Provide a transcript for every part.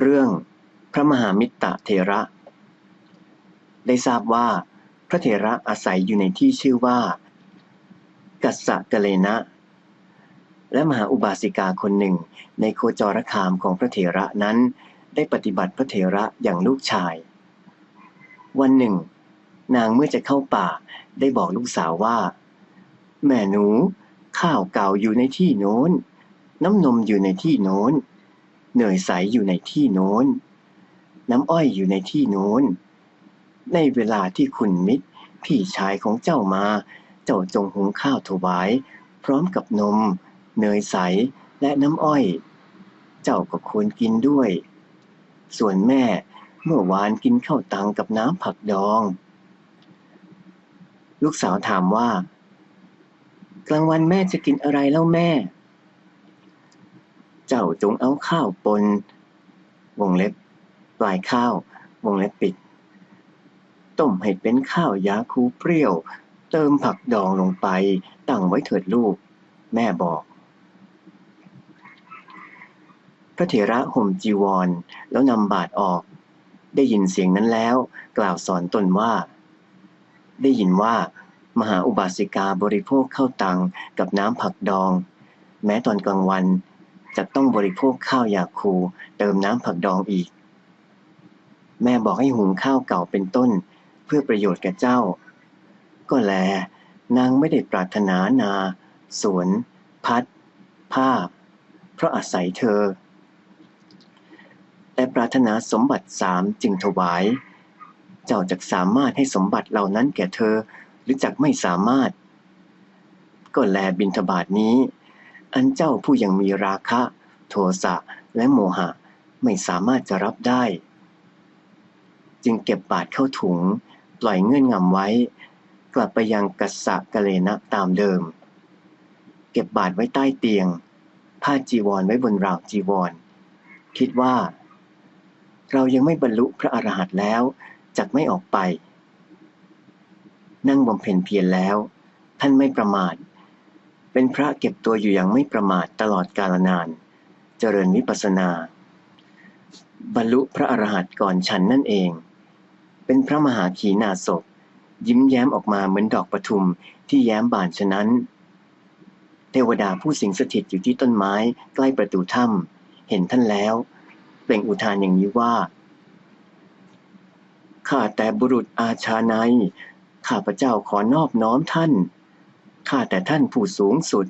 เรื่องพระมหามิตรเถระ ได้ทราบว่า พระเถระอาศัยอยู่ในที่ชื่อว่า กัสสะกะเลนะ และมหาอุบาสิกาคนหนึ่ง ในโคจรคามของพระเถระนั้น ได้ปฏิบัติพระเถระอย่างลูกชาย วันหนึ่ง นางเมื่อจะเข้าป่าได้บอกลูกสาวว่า แม่หนูข้าวเก่าอยู่ในที่โน้น น้ำนมอยู่ในที่โน้น เนยใสอยู่ในที่โน้น น้ำอ้อยอยู่ในที่โน้น ในเวลาที่คุณมิตร พี่ชายของเจ้ามา เจ้าจงหุงข้าวถวาย พร้อมกับนม เนยใสและน้ำอ้อย เจ้าก็ควรกินด้วย ส่วนแม่เมื่อวานกินข้าวตังกับน้ำผักดอง ลูกสาวถามว่า กลางวันแม่จะกินอะไรแล้วแม่ เจ้าจงเอาข้าวปน วงเล็บปลายข้าว วงเล็บปิด ต้มให้เป็นข้าวยาคูเปรี้ยว เติมผักดองลงไป ตั้งไว้เถิดลูก แม่บอก พระเถระห่มจีวร แล้วนำบาทออก ได้ยินเสียงนั้นแล้ว กล่าวสอนตนว่า ได้ยินว่า มหาอุบาสิกาบริโภคข้าวตังกับน้ำผักดอง แม้ตอนกลางวัน จะต้องบริโภคข้าวยาคูเติมน้ำผักดองอีก แม่บอกให้หุงข้าวเก่าเป็นต้น เพื่อประโยชน์แก่เจ้า ก็แล นางไม่ได้ปรารถนานา สวน พัดผ้าเพราะอาศัยเธอ แต่ปรารถนาสมบัติสามจึงถวาย เจ้าจะสามารถให้สมบัติเหล่านั้นแก่เธอ หรือจักไม่สามารถ ก็แลบินทบาทนี้ อันเจ้าผู้ยังมีราคะ โทสะและโมหะไม่สามารถจะรับได้ จึงเก็บบาทเข้าถุง ปล่อยเงื่อนงำไว้ กลับไปยังกัสสะกะเลนะตามเดิม เก็บบาทไว้ใต้เตียงผ้าจีวรไว้บนราวจีวร คิดว่า เรายังไม่บรรลุพระอรหันต์แล้วจักไม่ออกไป นั่งบำเพ็ญเพียรแล้ว ท่านไม่ประมาท เป็นพระเก็บตัวอยู่อย่างไม่ประมาทตลอดกาลนาน เจริญวิปัสนา บรรลุพระอรหันต์ก่อนฉันนั่นเอง เป็นพระมหาขีณาสพยิ้มแย้มออกมาเหมือนดอกประทุมที่แย้มบานฉะนั้น เทวดาผู้สิงสถิตอยู่ที่ต้นไม้ใกล้ประตูถ้ำเห็นท่านแล้ว เปล่งอุทานอย่างนี้ว่า ข้าแต่บุรุษอาชาในข้าพระเจ้าขอนอบน้อมท่าน ข้าแต่ท่านผู้สูงสุด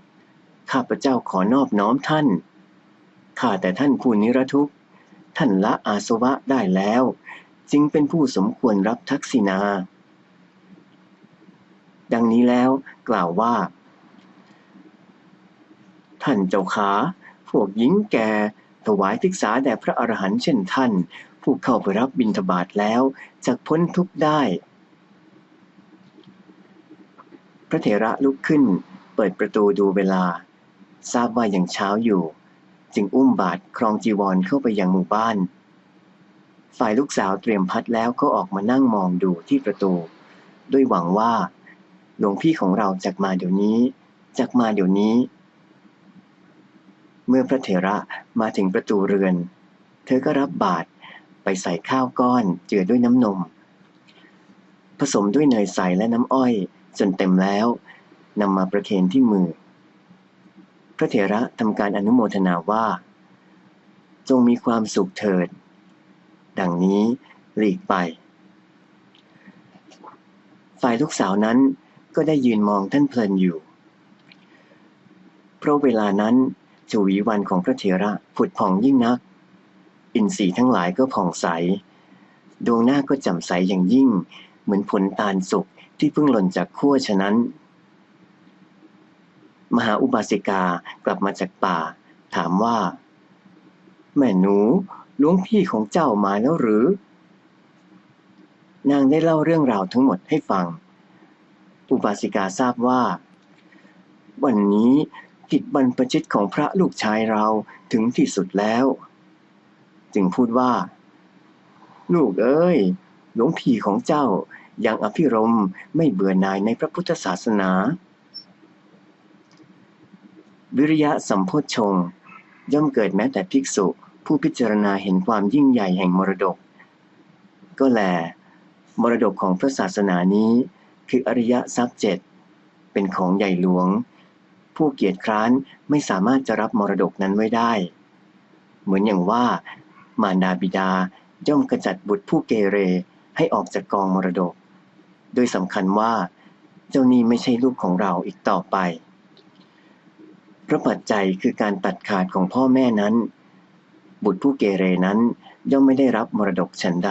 ข้าพเจ้าขอนอบน้อมท่าน ข้าแต่ท่านผู้นิรทุกข์ ท่านละอาสวะได้แล้ว จึงเป็นผู้สมควรรับทักษิณา ดังนี้แล้วกล่าวว่า ท่านเจ้าขา พวกหญิงแก่ถวายทิกษาแด่พระอรหันต์เช่นท่าน ผู้เข้าไปรับบิณฑบาตแล้วจะพ้นทุกข์ได้ พระเถระลุกขึ้น เปิดประตูดูเวลา ทราบว่ายังเช้าอยู่ จึงอุ้มบาทครองจีวรเข้าไปยังหมู่บ้าน ฝ่ายลูกสาวเตรียมพัดแล้วก็ออกมานั่งมองดูที่ประตู ด้วยหวังว่า หลวงพี่ของเราจะมาเดี๋ยวนี้จะมาเดี๋ยวนี้ เมื่อพระเถระมาถึงประตูเรือน เธอก็รับบาตรไปใส่ข้าวก้อนเจือด้วยน้ำนม ผสมด้วยเนยใสและน้ำอ้อย จนเต็มแล้วนำมาประเคนที่มือ พระเถระทำการอนุโมทนาว่า จงมีความสุขเถิด ดังนี้หลีกไป ฝ่ายลูกสาวนั้นก็ได้ยืนมองท่านเพลินอยู่ เพราะเวลานั้นชวีวันของพระเถระผุดผ่องยิ่งนัก อินทรีย์ทั้งหลายก็ผ่องใส ดวงหน้าก็แจ่มใสอย่างยิ่ง เหมือนผลตาลสุก ที่เพิ่งหล่นจากขั้วฉะนั้น มหาอุบาสิกากลับมาจากป่า ถามว่า แม่หนูหลวงพี่ของเจ้ามาแล้วหรือ นางได้เล่าเรื่องราวทั้งหมดให้ฟัง อุบาสิกาทราบว่า วันนี้กิจบรรพชิตของพระลูกชายเราถึงที่สุดแล้ว จึงพูดว่า ลูกเอ้ย หลวงพี่ของเจ้า ยังอภิรมไม่เบื่อหน่ายในพระพุทธศาสนา วิริยะสัมโพชฌงย่อมเกิดแม้แต่ภิกษุผู้พิจารณาเห็นความยิ่งใหญ่แห่งมรดก ก็แล มรดกของพระศาสนานี้ คืออริยทรัพย์เจ็ดเป็นของใหญ่หลวง ผู้เกียรติคร้านไม่สามารถจะรับมรดกนั้นไว้ได้ เหมือนอย่างว่า มารดาบิดาย่อมกระจัดบุตรผู้เกเรให้ออกจากกองมรดก โดยสำคัญว่า เจ้านี้ไม่ใช่ลูกของเราอีกต่อไปพระปัจจัยคือการตัดขาดของพ่อแม่นั้น บุตรผู้เกเรนั้นย่อมไม่ได้รับมรดกฉันใด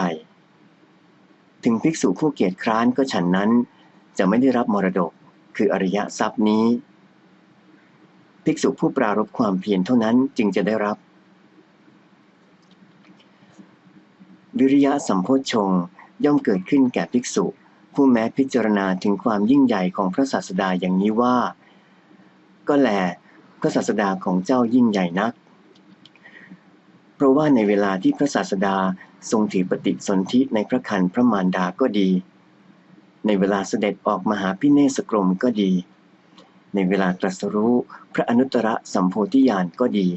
ถึงภิกษุผู้เกียจคร้านก็ฉันนั้น จะไม่ได้รับมรดกคืออริยทรัพย์นี้ ภิกษุผู้ปรารบความเพียรเท่านั้นจึงจะได้รับ วิริยะสัมโพชงย่อมเกิดขึ้นแก่ภิกษุ ผู้แม้พิจารณาถึงความยิ่งใหญ่ของพระศาสดาอย่างนี้ว่า ก็แลพระศาสดาของเจ้ายิ่งใหญ่นัก เพราะว่าในเวลาที่พระศาสดาทรงถือปฏิสนธิในพระคันพระมารดาก็ดี ในเวลาเสด็จออกมหาพิเนศกรมก็ดี ในเวลาตรัสรู้พระอนุตตรสัมโพธิญาณก็ดี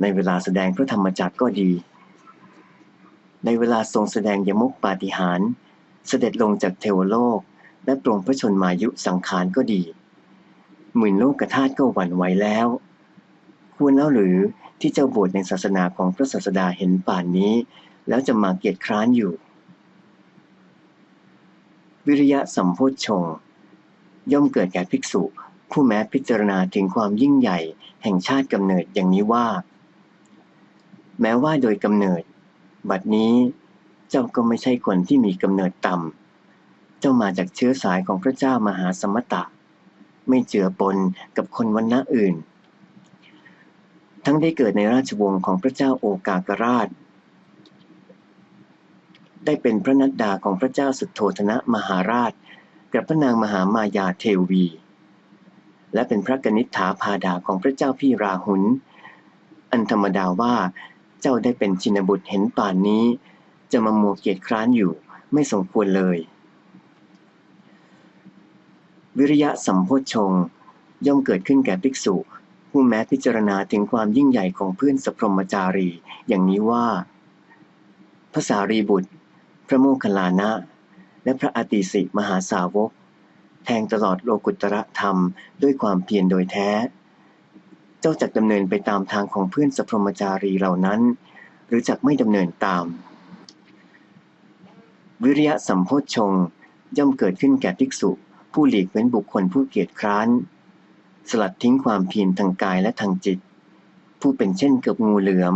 ในเวลาแสดงพระธรรมจักรก็ดี ในเวลาทรงแสดงยมุกปาฏิหาริย์ เสด็จลงจากเทวโลก และปรงพระชนมายุสังขารก็ดี หมื่นโลกธาตุก็หวั่นไหวแล้ว ควรแล้วหรือที่เจ้าบวชในศาสนาของพระศาสดาเห็นป่านนี้ แล้วจะมาเกียรติคร้านอยู่ วิริยะสัมโพชฌงย่อมเกิดแก่ภิกษุ ผู้แม้พิจารณาถึงความยิ่งใหญ่ แห่งชาติกำเนิดอย่างนี้ว่า แม้ว่าโดยกำเนิด บัดนี้ เจ้าก็ไม่ใช่คนที่มีกำเนิดต่ำ เจ้ามาจากเชื้อสายของพระเจ้ามหาสมตะ ไม่เจือปนกับคนวันณะอื่น ทั้งได้เกิดในราชวงศ์ของพระเจ้าโอกากราช ได้เป็นพระนัดดาของพระเจ้าสุโธธนะมหาราช กับพระนางมหามายาเทวี และเป็นพระกนิษฐาพาดาของพระเจ้าพี่ราหุล อันธรรมดาว่าเจ้าได้เป็นชินบุตรเห็นป่านนี้ จะมามัวเกียรติคร้านอยู่ไม่สมควรเลย วิริยะสัมโพชงย่อมเกิดขึ้นแก่ภิกษุ ผู้แม้พิจารณาถึงความยิ่งใหญ่ของเพื่อนสพรมจารี อย่างนี้ว่าพระสารีบุตร พระโมคคัลลานะ และพระอติสิมหาสาวก แทงตลอดโลกุตระธรรมด้วยความเพียรโดยแท้ เจ้าจักดำเนินไปตามทางของเพื่อนสพรมจารีเหล่านั้น หรือจักไม่ดำเนินตาม วิริยะสัมโพชงย่อมเกิดขึ้นแก่ภิกษุ ผู้หลีกเว้นบุคคลผู้เกียจคร้าน สลัดทิ้งความเพียรทางกายและทางจิต ผู้เป็นเช่นเกับงูเหลือม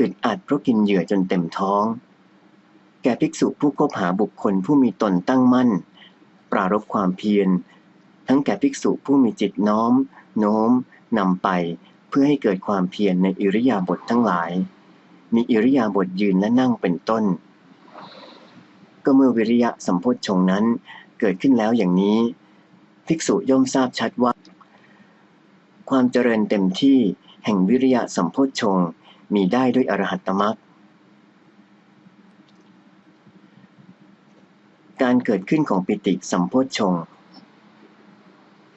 อึดอัดเพราะกินเหยื่อจนเต็มท้อง แก่ภิกษุผู้คบหาบุคคลผู้มีตนตั้งมั่น ปรารบความเพียร ทั้งแก่ภิกษุผู้มีจิตน้อม โน้มนำไปเพื่อให้เกิดความเพียรในอิริยาบถททั้งหลาย มีอิริยาบถยืนและนั่งเป็นต้น ก็เมื่อวิริยะสัมโพชฌงนั้นเกิดขึ้นแล้วอย่างนี้ ภิกษุย่อมทราบชัดว่า ความเจริญเต็มที่แห่งวิริยะสัมโพชฌงมีได้ด้วยอรหัตตมรรคการเกิดขึ้นของปิติสัมโพชฌง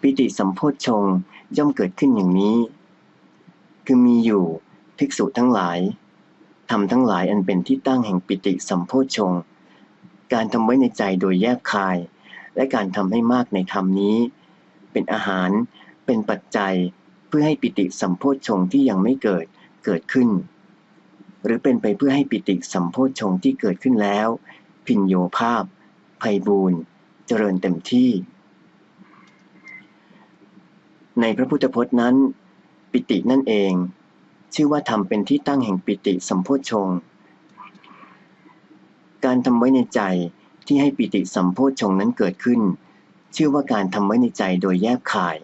ปิติสัมโพชฌงย่อมเกิดขึ้นอย่างนี้ คือมีอยู่ภิกษุทั้งหลายทำทั้งหลายอันเป็นที่ตั้งแห่งปิติสัมโพชฌง การทำไว้ในใจโดยแยบคาย และการทำให้มากในธรรมนี้ เป็นอาหารเป็นปัจจัยเพื่อให้ปิติสัมโพชฌงที่ยังไม่เกิดเกิดขึ้น หรือเป็นไปเพื่อให้ปิติสัมโพชฌงที่เกิดขึ้นแล้ว พินโยภาพภัยบูรณ์เจริญเต็มที่ ในพระพุทธพจน์นั้น ปิตินั่นเอง ชื่อว่าทำเป็นที่ตั้งแห่งปิติสัมโพชฌง การทำไว้ในใจที่ให้ปิติสัมโพชงนั้นเกิดขึ้น ชื่อว่าการทำไว้ในใจโดยแยบคาย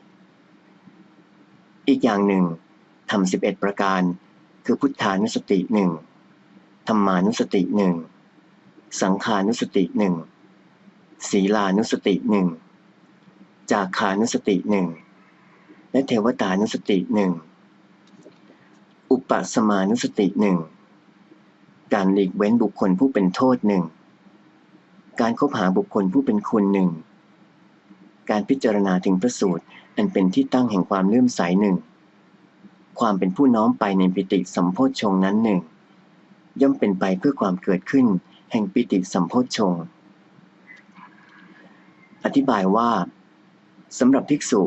อีกอย่างหนึ่งทำสิบเอ็ดประการ คือพุทธานุสติหนึ่งธรรมานุสติหนึ่งสังขานุสติหนึ่งศีลานุสติหนึ่งจาคานุสติหนึ่งและเทวตานุสติหนึ่งอุปสมานุสติหนึ่ง การหลีกเว้นบุคคลผู้เป็นโทษหนึ่ง การคบหาบุคคลผู้เป็นคุณหนึ่ง การพิจารณาถึงพระสูตรอันเป็นที่ตั้งแห่งความเลื่อมใสหนึ่ง ความเป็นผู้น้อมไปในปิติสัมโพชฌงนั้นหนึ่ง ย่อมเป็นไปเพื่อความเกิดขึ้น แห่งปิติสัมโพชฌงอธิบายว่าสำหรับภิกษุ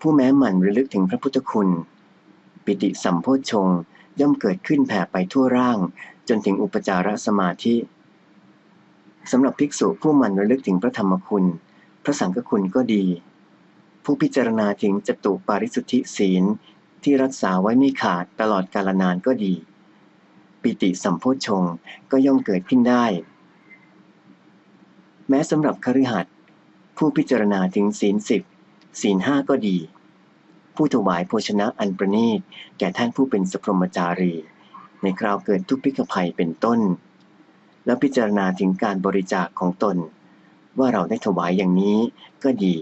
ผู้แม้หมั่นระลึกถึงพระพุทธคุณ ปิติสัมโพชฌงย่อมเกิดขึ้นแผ่ไปทั่วร่าง จนถึงอุปจารสมาธิสำหรับภิกษุผู้มันระลึกถึงพระธรรมคุณ พระสังฆคุณก็ดี ผู้พิจารณาถึงจตุปาริสุทธิศีลที่รักษาไว้ไม่ขาดตลอดกาลนานก็ดี ปิติสัมโพชงก็ย่อมเกิดขึ้นได้ แม้สำหรับคฤหัสถ์ผู้พิจารณาถึงศีลสิบศีลห้าก็ดี ผู้ถวายโภชนะอันประณีตแก่ท่านผู้เป็นสพรมจารี ในคราวเกิดทุกพิกภัยเป็นต้น แล้วพิจารณาถึงการบริจาคของตน ว่าเราได้ถวายอย่างนี้ก็ดี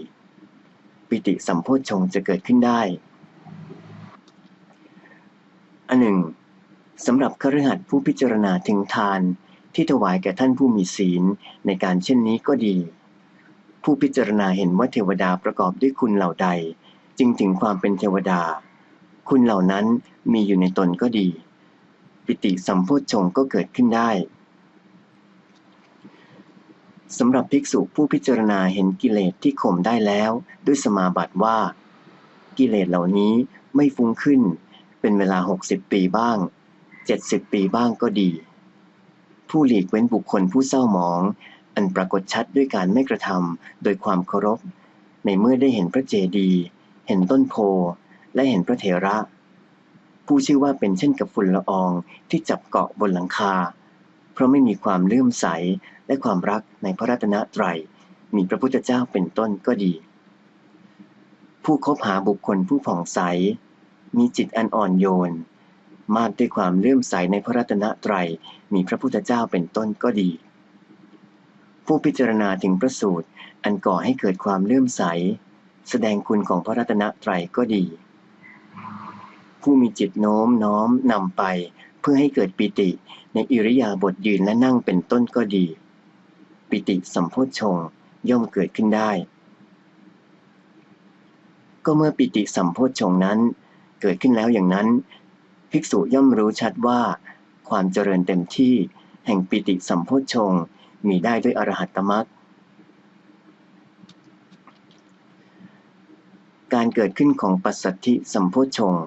ปิติสัมโพชฌงจะเกิดขึ้นได้อันหนึ่งสำหรับคฤหัสถ์ผู้พิจารณาถึงทานที่ถวายแก่ท่านผู้มีศีลในการเช่นนี้ก็ดี ผู้พิจารณาเห็นว่าเทวดาประกอบด้วยคุณเหล่าใด จึงถึงความเป็นเทวดา คุณเหล่านั้นมีอยู่ในตนก็ดี ปิติสัมโพชงก็เกิดขึ้นได้สำหรับภิกษุผู้พิจารณาเห็นกิเลสที่ข่มได้แล้ว ด้วยสมาบัติว่า กิเลสเหล่านี้ไม่ฟุ้งขึ้น เป็นเวลา 60 ปีบ้าง 70 ปีบ้างก็ดี ผู้หลีกเว้นบุคคลผู้เศร้าหมอง อันปรากฏชัดด้วยการไม่กระทำโดยความเคารพ ในเมื่อได้เห็นพระเจดีย์เห็นต้นโพและเห็นพระเถระ ผู้ชื่อว่าเป็นเช่นกับฝุ่นละอองที่จับเกาะบนหลังคา เพราะไม่มีความเลื่อมใสและความรักในพระรัตนตรัย มีพระพุทธเจ้าเป็นต้นก็ดี ผู้คบหาบุคคลผู้ผ่องใส มีจิตอันอ่อนโยน มากด้วยความเลื่อมใสในพระรัตนตรัย มีพระพุทธเจ้าเป็นต้นก็ดี ผู้พิจารณาถึงพระสูตรอันก่อให้เกิดความเลื่อมใส แสดงคุณของพระรัตนตรัยก็ดี ผู้มีจิตโน้มน้อมนำไป เพื่อให้เกิดปิติในอิริยาบถยืนและนั่งเป็นต้นก็ดี ปิติสัมโพชฌงย่อมเกิดขึ้นได้ ก็เมื่อปิติสัมโพชฌงนั้น เกิดขึ้นแล้วอย่างนั้น ภิกษุย่อมรู้ชัดว่า ความเจริญเต็มที่ แห่งปิติสัมโพชฌงมีได้ด้วยอรหัตตมรรคการเกิดขึ้นของปัสสัทธิสัมโพชฌงค์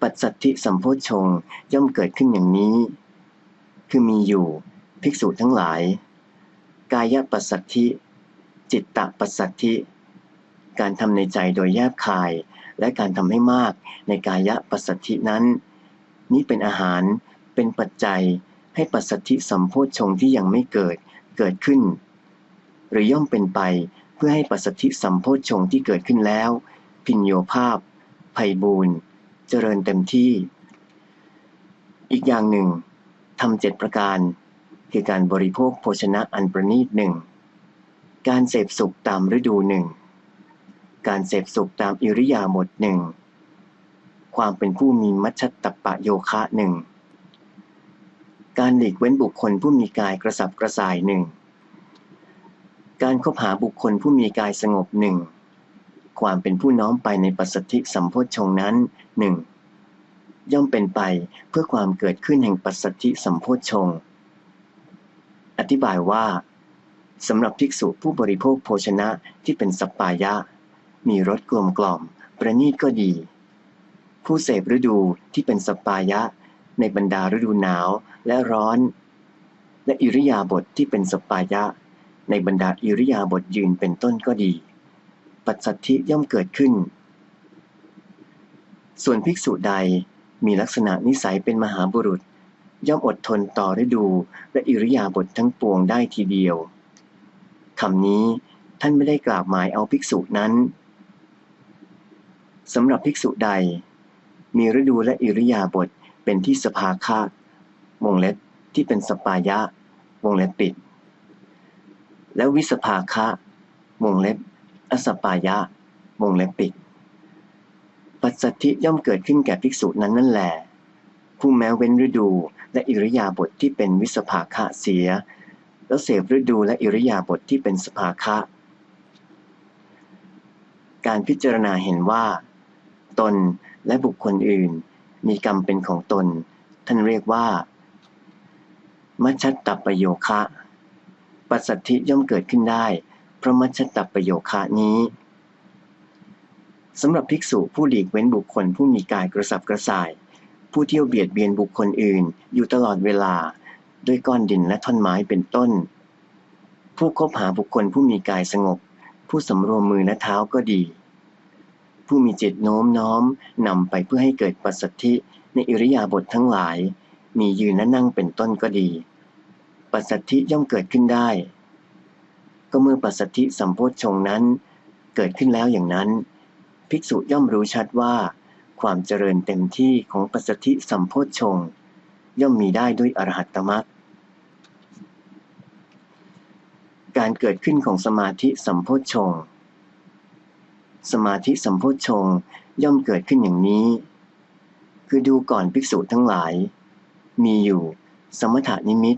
ปัจสัทธิสัมโพชงย่อมเกิดขึ้นอย่างนี้ คือมีอยู่ภิกษุทั้งหลาย กายปัสสัทธิ จิตตปัสสัทธิ การทำในใจโดยแยบคาย และการทำให้มากในกายปัสสัทธินั้น นี้เป็นอาหารเป็นปัจจัยให้ปัสสัทธิสัมโพชฌงที่ยังไม่เกิดเกิดขึ้น หรือย่อมเป็นไปเพื่อให้ปัสสัทธิสัมโพชฌงที่เกิดขึ้นแล้ว พิญโยภาพไพบูรณ์ เจริญเต็มที่ อีกอย่างหนึ่งทำเจ็ดประการ คือการบริโภคโภชนะอันประณีตหนึ่งการเสพสุขตามฤดูหนึ่งการเสพสุขตามอิริยาบถหนึ่งความเป็นผู้มีมัชฌตปะโยคะหนึ่งการหลีกเว้นบุคคลผู้มีกายกระสับกระส่ายหนึ่งการคบหาบุคคลผู้มีกายสงบหนึ่ง ความเป็นผู้น้อมไปในปัสสธิสัมโพชฌงนั้นหนึ่งย่อมเป็นไปเพื่อความเกิดขึ้นแห่งปัสสธิสัมโพชฌงอธิบายว่าสำหรับภิกษุผู้บริโภคโภชนะที่เป็นสัปปายะ มีรสกลมกล่อม ประณีตก็ดี ผู้เสพฤดูที่เป็นสัปปายะ ในบรรดาฤดูหนาวและร้อน และอิริยาบถทที่เป็นสัปปายะ ในบรรดาอิริยาบถยืนเป็นต้นก็ดี ปัจสัทธิย่อมเกิดขึ้น ส่วนภิกษุใดมีลักษณะนิสัยเป็นมหาบุรุษ ย่อมอดทนต่อฤดูและอิริยาบถททั้งปวงได้ทีเดียวคำนี้ท่านไม่ได้กล่าวหมายเอาภิกษุนั้นสำหรับภิกษุใด มีฤดูและอิริยาบถเป็นที่สภาคะวงเล็บที่เป็นสปายะ วงเล็บปิด และวิสภาคะ วงเล็บ อสปายะ วงเล็บปิด ปัจสัทธิย่อมเกิดขึ้นแก่ภิกษุนั้นนั่นแหละผู้แม้เว้นฤดูและอิริยาบถทที่เป็นวิสภาคะเสีย แล้วเสพฤดูและอิริยาบถทที่เป็นสภาคะ การพิจารณาเห็นว่า ตนและบุคคลอื่น มีกรรมเป็นของตน ท่านเรียกว่า มัชชตประโยคะ ปัสสัทธิย่อมเกิดขึ้นได้ พระมัชชตประโยคะนี้สำหรับภิกษุผู้หลีกเว้นบุคคลผู้มีกายกระสับกระส่าย ผู้เที่ยวเบียดเบียนบุคคลอื่น อยู่ตลอดเวลา ด้วยก้อนดินและท่อนไม้เป็นต้น ผู้คบหาบุคคลผู้มีกายสงบ ผู้สำรวมมือและเท้าก็ดี ผู้มีจิตโน้มน้อมนำไปเพื่อให้เกิดปัสสัทธิในอิริยาบถททั้งหลาย มียืนและนั่งเป็นต้นก็ดี ปัสสัทธิย่อมเกิดขึ้นได้ ก็เมื่อปัสสัทธิสัมโพชฌงนั้น เกิดขึ้นแล้วอย่างนั้น ภิกษุย่อมรู้ชัดว่า ความเจริญเต็มที่ของปัสสธิสัมโพชฌงย่อมมีได้ด้วยอรหัตตมรรคการเกิดขึ้นของสมาธิสัมโพชฌงสมาธิสัมโพชฌงย่อมเกิดขึ้นอย่างนี้ คือดูก่อนภิกษุทั้งหลาย มีอยู่ สมถานิมิต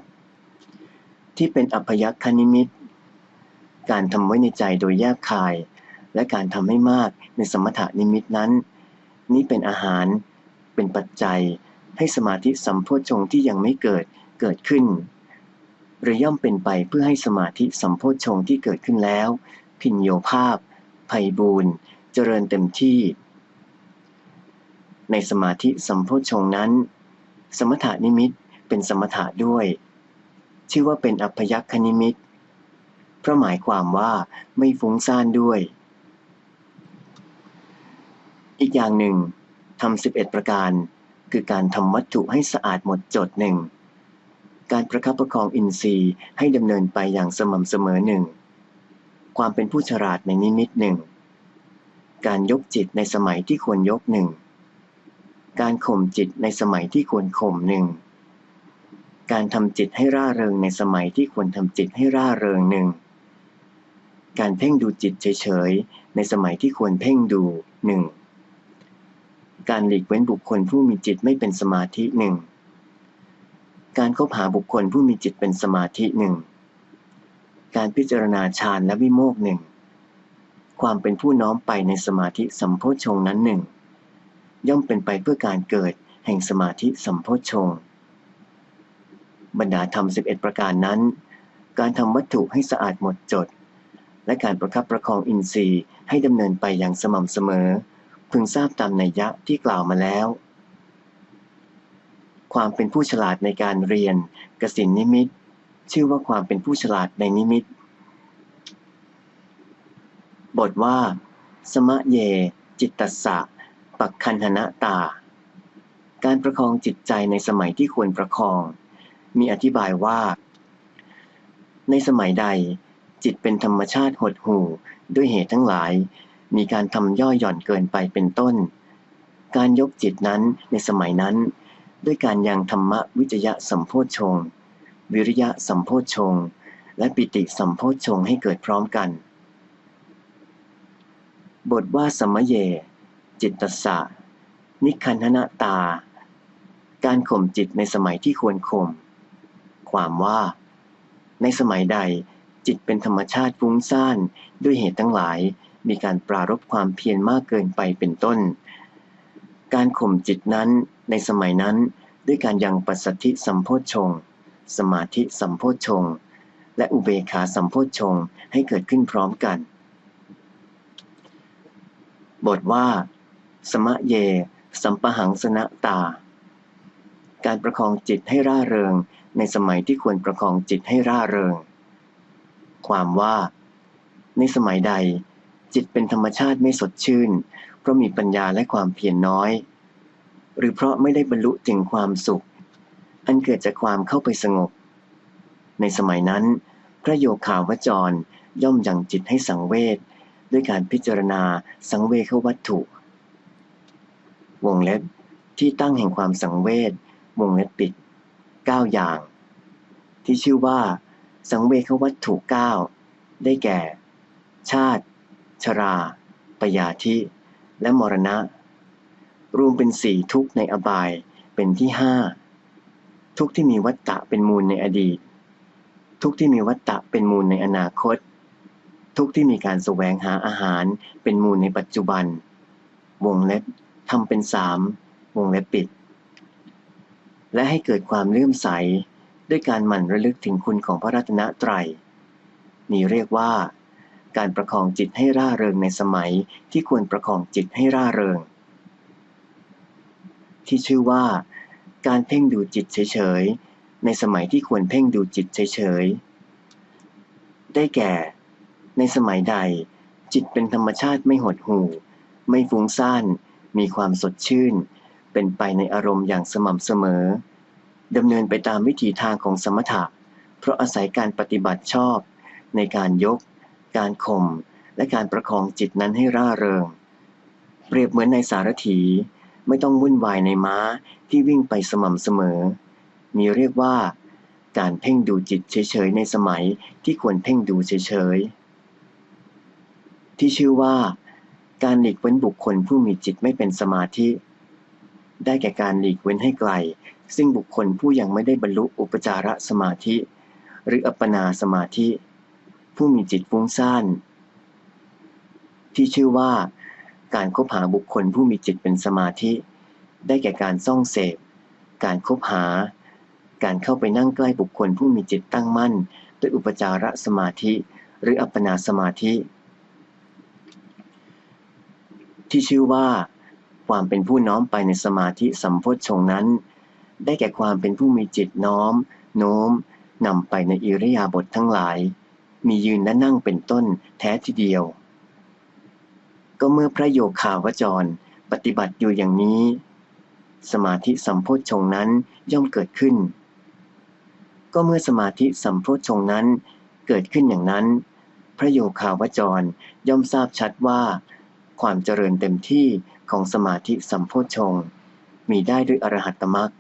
ที่เป็นอัพยัคคนิมิต การทำไว้ในใจโดยแยกคาย และการทำให้มากในสมถะนิมิตนั้น นี้เป็นอาหาร เป็นปัจจัย ให้สมาธิสัมโพชงที่ยังไม่เกิดเกิดขึ้นหรือย่อมเป็นไปเพื่อให้สมาธิสัมโพชงที่เกิดขึ้นแล้ว พินโยภาพไพบูรณ์ เจริญเต็มที่ ในสมาธิสัมโพชงนั้น สมถานิมิตเป็นสมถะด้วย ชื่อว่าเป็นอัพยัคคนิมิต เพราะหมายความว่าไม่ฟุ้งซ่านด้วย อีกอย่างหนึ่งทำสิบเอ็ดประการ คือการทำวัตถุให้สะอาดหมดจดหนึ่งการประคับประคองอินทรีย์ให้ดำเนินไปอย่างสม่ำเสมอหนึ่งความเป็นผู้ฉลาดในนิมิตหนึ่งการยกจิตในสมัยที่ควรยกหนึ่งการข่มจิตในสมัยที่ควรข่มหนึ่งการทำจิตให้ร่าเริงในสมัยที่ควรทำจิตให้ร่าเริงหนึ่ง การเพ่งดูจิตเฉยๆ ในสมัยที่ควรเพ่งดูหนึ่งการหลีกเว้นบุคคลผู้มีจิตไม่เป็นสมาธิหนึ่งการคบหาบุคคลผู้มีจิตเป็นสมาธิหนึ่งการพิจารณาฌานและวิโมกหนึ่งความเป็นผู้น้อมไปในสมาธิสัมโพชงนั้นหนึ่งย่อมเป็นไปเพื่อการเกิดแห่งสมาธิสัมโพชงบรรดาธรรมสิบเอ็ดประการนั้น การทำวัตถุให้สะอาดหมดจด และการประคับประคองอินทรีย์ให้ดำเนินไปอย่างสม่ำเสมอ พึงทราบตามนัยยะที่กล่าวมาแล้ว ความเป็นผู้ฉลาดในการเรียนกสินนิมิต ชื่อว่าความเป็นผู้ฉลาดในนิมิต บทว่า สมะเย จิตตสะ ปักคันหนะตา การประคองจิตใจในสมัยที่ควรประคอง มีอธิบายว่า ในสมัยใด จิตเป็นธรรมชาติหดหู่ด้วยเหตุทั้งหลาย มีการทำย่อหย่อนเกินไปเป็นต้น การยกจิตนั้นในสมัยนั้น ด้วยการยังธรรมวิจยะสัมโพชฌงวิริยะสัมโพชฌงและปิติสัมโพชฌงให้เกิดพร้อมกัน บทว่าสมเย จิตตสะนิคันธนาตา การข่มจิตในสมัยที่ควรข่มความว่า ในสมัยใด จิตเป็นธรรมชาติฟุ้งซ่านด้วยเหตุทั้งหลาย มีการปรารบความเพียรมากเกินไปเป็นต้น การข่มจิตนั้นในสมัยนั้นด้วยการยังปัสสธิสัมโพชง สมาธิสัมโพชง และอุเบขาสัมโพชงให้เกิดขึ้นพร้อมกัน บทว่า สมะเย สัมปหังสนะตา การประคองจิตให้ร่าเริงในสมัยที่ควรประคองจิตให้ร่าเริง ความว่า ในสมัยใด จิตเป็นธรรมชาติไม่สดชื่น เพราะมีปัญญาและความเพียรนน้อย หรือเพราะไม่ได้บรรลุถึงความสุข อันเกิดจากความเข้าไปสงบ ในสมัยนั้น พระโยคาวจรย่อมยังจิตให้สังเวชด้วยการพิจารณาสังเวชวัตถุ วงเล็บที่ตั้งแห่งความสังเวชวงเล็บปิด 9 อย่าง ที่ชื่อว่า สังเวชวัตถุ9ได้แก่ ชาติ ชราปยาธิและมรณะ รวมเป็นสี่ทุกในอบายเป็นที่ห้าทุกที่มีวัตตะเป็นมูลในอดีต ทุกที่มีวัตตะเป็นมูลในอนาคต ทุกที่มีการแสวงหาอาหารเป็นมูลในปัจจุบัน วงเล็บทำเป็นสามวงเล็บปิด และให้เกิดความเลื่อมใส ด้วยการหมั่นระลึกถึงคุณของพระรัตนตรัยนี่เรียกว่า การประคองจิตให้ร่าเริงในสมัยที่ควรประคองจิตให้ร่าเริง ที่ชื่อว่า การเพ่งดูจิตเฉยๆในสมัยที่ควรเพ่งดูจิตเฉยๆได้แก่ ในสมัยใด จิตเป็นธรรมชาติไม่หดหู่ ไม่ฟุ้งซ่านมีความสดชื่น เป็นไปในอารมณ์อย่างสม่ำเสมอ ดำเนินไปตามวิถีทางของสมถะ เพราะอาศัยการปฏิบัติชอบ ในการยก การข่ม และการประคองจิตนั้นให้ร่าเริง เปรียบเหมือนในสารถี ไม่ต้องวุ่นวายในม้าที่วิ่งไปสม่ำเสมอ มีเรียกว่า การเพ่งดูจิตเฉยๆในสมัยที่ควรเพ่งดูเฉยๆ ที่ชื่อว่า การหลีกเว้นบุคคลผู้มีจิตไม่เป็นสมาธิ ได้แก่การหลีกเว้นให้ไกล ซึ่งบุคคลผู้ยังไม่ได้บรรลุอุปจารสมาธิ หรืออัปปนาสมาธิ ผู้มีจิตฟุ้งซ่านที่ชื่อว่าการคบหาบุคคลผู้มีจิตเป็นสมาธิ ได้แก่การซ่องเสพ การคบหา การเข้าไปนั่งใกล้บุคคลผู้มีจิตตั้งมั่นด้วยอุปจารสมาธิ หรืออัปปนาสมาธิ ที่ชื่อว่า ความเป็นผู้น้อมไปในสมาธิสัมโพชฌงนั้น ได้แก่ความเป็นผู้มีจิตน้อม โน้มนำไปในอิริยาบถททั้งหลาย มียืนและนั่งเป็นต้นแท้ทีเดียว ก็เมื่อพระโยคาวจร ปฏิบัติอยู่อย่างนี้ สมาธิสัมโพชฌงนั้นย่อมเกิดขึ้น ก็เมื่อสมาธิสัมโพชฌงนั้นเกิดขึ้นอย่างนั้น พระโยคาวจรย่อมทราบชัดว่า ความเจริญเต็มที่ของสมาธิสัมโพชฌงมีได้ด้วยอรหัตตมรรค